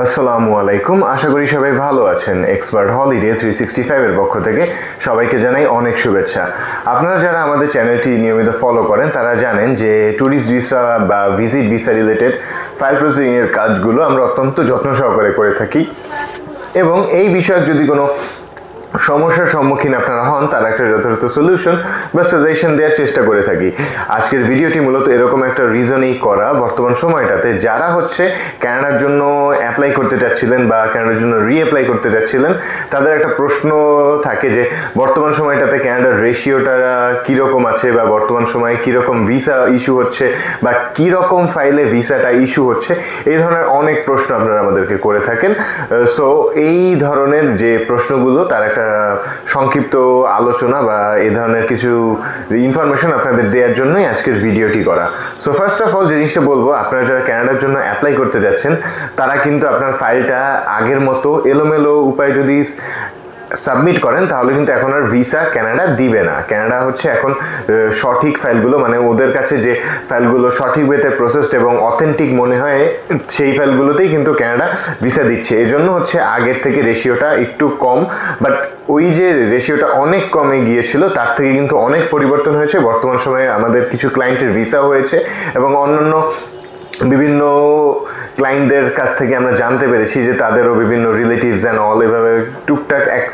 আসসালামু আলাইকুম। আশা করি সবাই ভালো আছেন। এক্সপার্ট হলিডে থ্রি সিক্সটি ফাইভের পক্ষ থেকে সবাইকে জানাই অনেক শুভেচ্ছা। আপনারা যারা আমাদের চ্যানেলটি নিয়মিত ফলো করেন, তারা জানেন যে ট্যুরিস্ট ভিসা বা ভিজিট ভিসা রিলেটেড ফাইল প্রসেসিংয়ের কাজগুলো আমরা অত্যন্ত যত্ন সহকারে করে থাকি। এবং এই বিষয়ক যদি কোনো সমস্যার সম্মুখীন আপনারা হন, তার একটা যথাযথ সলিউশন বা সাজেশন দেওয়ার চেষ্টা করে থাকি। আজকের ভিডিওটি মূলত এরকম একটা রিজনেই করা বর্তমান সময়টাতে। যারা হচ্ছে ক্যানাডার জন্য অ্যাপ্লাই করতে চাচ্ছিলেন বা ক্যানাডার জন্য রিঅ্যাপ্লাই করতে চাচ্ছিলেন, তাদের একটা প্রশ্ন থাকে যে, বর্তমান সময়টাতে ক্যানাডার রেশিওটা কীরকম আছে বা বর্তমান সময়ে কীরকম ভিসা ইস্যু হচ্ছে বা কীরকম ফাইলে ভিসাটা ইস্যু হচ্ছে, এই ধরনের অনেক প্রশ্ন আপনারা আমাদেরকে করে থাকেন। সো এই ধরনের যে প্রশ্নগুলো, তার একটা সংক্ষিপ্ত আলোচনা বা এ ধরনের কিছু ইনফরমেশন আপনাদের দেওয়ার জন্যই আজকের ভিডিওটি করা। সো ফার্স্ট অফ অল যে জিনিসটা বলব, আপনারা যারা ক্যানাডার জন্য অ্যাপ্লাই করতে যাচ্ছেন, তারা কিন্তু আপনার ফাইলটা আগের মতো এলোমেলো উপায় যদি সাবমিট করেন, তাহলে কিন্তু এখন আর ভিসা ক্যানাডা দিবে না। ক্যানাডা হচ্ছে এখন সঠিক ফাইলগুলো মানে ওদের কাছে যে ফাইলগুলো সঠিক ওয়েতে প্রসেসড এবং অথেন্টিক মনে হয়, সেই ফাইলগুলোতেই কিন্তু ক্যানাডা ভিসা দিচ্ছে। এই জন্য হচ্ছে আগের থেকে রেশিওটা একটু কম বাট ওই যে রেশিওটা অনেক কমে গিয়েছিল, তার থেকে কিন্তু অনেক পরিবর্তন হয়েছে। বর্তমান সময়ে আমাদের কিছু ক্লায়েন্টের ভিসা হয়েছে এবং অন্যান্য বিভিন্ন ক্লায়েন্টদের কাছ থেকে আমরা জানতে পেরেছি যে তাদেরও বিভিন্ন রিলেটিভস অ্যান্ড অল এভাবে টুকটাক এক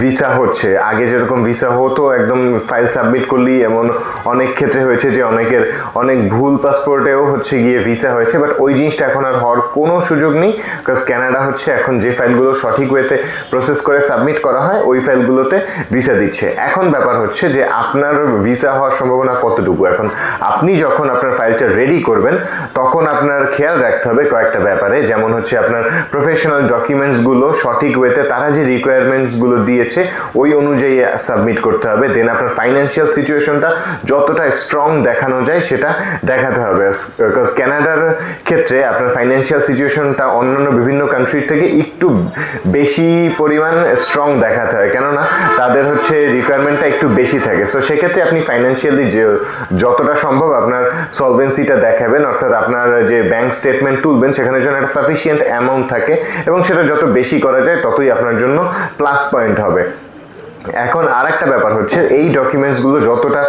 ভিসা হচ্ছে। আগে যেরকম ভিসা হতো, একদম ফাইল সাবমিট করলেই এমন অনেক ক্ষেত্রে হয়েছে যে অনেকের অনেক ভুল পাসপোর্টেও হচ্ছে গিয়ে ভিসা হয়েছে বাট ওই জিনিসটা এখন আর হওয়ার কোনো সুযোগ নেই বিকজ ক্যানাডা হচ্ছে এখন যে ফাইলগুলো সঠিক ওয়েতে প্রসেস করে সাবমিট করা হয়, ওই ফাইলগুলোতে ভিসা দিচ্ছে। এখন ব্যাপার হচ্ছে যে আপনার ভিসা হওয়ার সম্ভাবনা কতটুকু? এখন আপনি যখন আপনার ফাইলটা রেডি করবেন, তখন আপনার খেয়াল রাখতে হবে কয়েকটা ব্যাপারে। যেমন হচ্ছে আপনার প্রফেশনাল ডকুমেন্টসগুলো সঠিক ওয়েতে তারা যে রিকোয়ারমেন্টসগুলো দিয়েছে, ওই অনুযায়ী সাবমিট করতে হবে। দেন আপনার ফাইন্যান্সিয়াল সিচুয়েশনটা যতটা স্ট্রং দেখানো যায়, সেটা দেখাতে হবে। বিকজ ক্যানাডার ক্ষেত্রে আপনার ফাইন্যান্সিয়াল সিচুয়েশনটা অন্যান্য বিভিন্ন কান্ট্রির থেকে একটু বেশি পরিমাণ স্ট্রং দেখাতে হয়। কেননা, তাদের হচ্ছে রিকোয়ারমেন্টটা একটু বেশি থাকে। সো সেক্ষেত্রে আপনি ফাইন্যান্সিয়ালি যে যতটা সম্ভব আপনার সলভেন্সিটা দেখাবেন। অর্থাৎ আপনার যে ব্যাংক স্টেটমেন্ট তুলবেন সেখানে জন্য একটা সাফিসিয়েন্ট অ্যামাউন্ট থাকে এবং সেটা যত বেশি করা যায়, ততই আপনার জন্য প্লাস পয়েন্ট হবে। এখন আর একটা ব্যাপার হচ্ছে, এই ডকুমেন্টসগুলো যতটা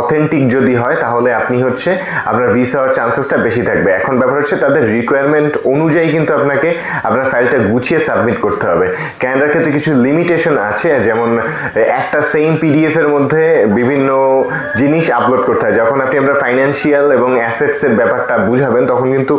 অথেন্টিক যদি হয়, তাহলে আপনি হচ্ছে আপনার ভিসা হওয়ার চান্সেসটা বেশি থাকবে। এখন ব্যাপার হচ্ছে, তাদের রিকোয়ারমেন্ট অনুযায়ী কিন্তু আপনাকে আপনার ফাইলটা গুছিয়ে সাবমিট করতে হবে। ক্যানাডার ক্ষেত্রে কিছু লিমিটেশন আছে, যেমন একটা সেম পিডিএফ এর মধ্যে বিভিন্ন জিনিস আপলোড করতে হয়। যখন আপনি আপনার ফাইন্যান্সিয়াল এবং অ্যাসেটসের ব্যাপারটা বুঝাবেন, তখন কিন্তু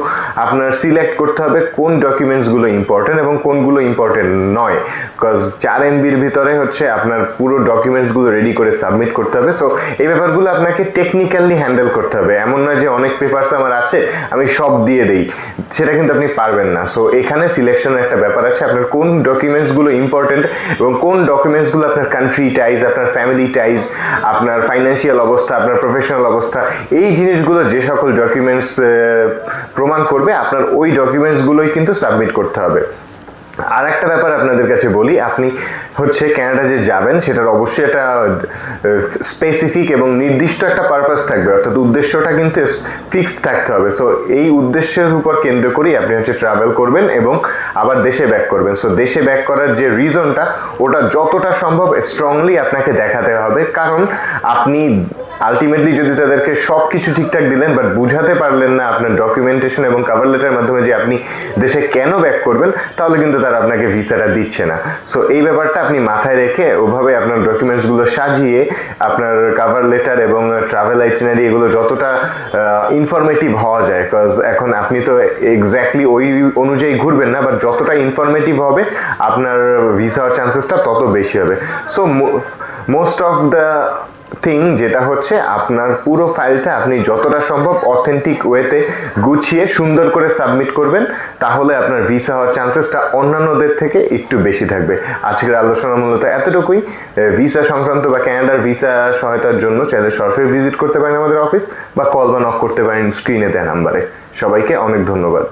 আপনার সিলেক্ট করতে হবে কোন ডকুমেন্টসগুলো ইম্পর্টেন্ট এবং কোনগুলো ইম্পর্টেন্ট নয়। বিকজ চার এমবির ভিতরে হচ্ছে আপনার পুরো ডকুমেন্টসগুলো রেডি করে সাবমিট করতে হবে। সো এই ব্যাপারগুলো আপনাকে টেকনিক্যালি হ্যান্ডেল করতে হবে। এমন নয় যে অনেক পেপারস আমার আছে, আমি সব দিয়ে দিই। সেটা কিন্তু আপনি পারবেন না। সো এখানে সিলেকশনের একটা ব্যাপার আছে। আপনার কোন ডকুমেন্টসগুলো ইম্পর্টেন্ট এবং কোন ডকুমেন্টসগুলো আপনার কান্ট্রি টাইজ আপনার ফ্যামিলি টাইজ আপনার ফাইন্যান্সিয়াল অবস্থা, আপনার প্রফেশনাল অবস্থা, এই জিনিসগুলো যে সকল ডকুমেন্টস প্রমাণ করবে, আপনার ওই ডকুমেন্টসগুলোই কিন্তু সাবমিট করতে হবে। আর একটা ব্যাপার আপনাদের কাছে বলি, আপনি হচ্ছে ক্যানাডা যে যাবেন, সেটার অবশ্যই একটা স্পেসিফিক এবং নির্দিষ্ট একটা পারপাস থাকবে। অর্থাৎ উদ্দেশ্যটা কিন্তু ফিক্সড থাকতে হবে। সো এই উদ্দেশ্যের উপর কেন্দ্র করেই আপনি হচ্ছে ট্রাভেল করবেন এবং আবার দেশে ব্যাক করবেন। সো দেশে ব্যাক করার যে রিজনটা ওটা যতটা সম্ভব স্ট্রংলি আপনাকে দেখাতে হবে। কারণ আপনি আলটিমেটলি যদি তাদেরকে সব কিছু ঠিকঠাক দিলেন বাট বুঝাতে পারলেন না আপনার ডকুমেন্টেশন এবং কাভার লেটারের মাধ্যমে যে আপনি দেশে কেন ব্যাক করবেন, তাহলে কিন্তু তারা আপনাকে ভিসাটা দিচ্ছে না। সো এই ব্যাপারটা আপনি মাথায় রেখে ওভাবে আপনার ডকুমেন্টসগুলো সাজিয়ে আপনার কাভার লেটার এবং ট্রাভেল আইটিনারি এগুলো যতটা ইনফরমেটিভ হওয়া যায় বিকজ এখন আপনি তো এক্স্যাক্টলি ওই অনুযায়ী ঘুরবেন না বাট যতটা ইনফরমেটিভ হবে, আপনার ভিসা চান্সেসটা তত বেশি হবে। So most of the thing যেটা হচ্ছে আপনার পুরো ফাইলটা আপনি যতটা সম্ভব অথেন্টিক ওয়েতে গুছিয়ে সুন্দর করে সাবমিট করবেন, তাহলে আপনার ভিসা হওয়ার চান্সেসটা অন্যান্যদের থেকে একটু বেশি থাকবে। আজকের আলোচনা মূলত এতটুকুই। ভিসা সংক্রান্ত বা ক্যানাডার ভিসা সহায়তার জন্য চাইলে সরাসরি ভিজিট করতে পারেন আমাদের অফিস বা কল বা নক করতে পারেন স্ক্রিনে দেওয়া নাম্বারে সবাইকে অনেক ধন্যবাদ।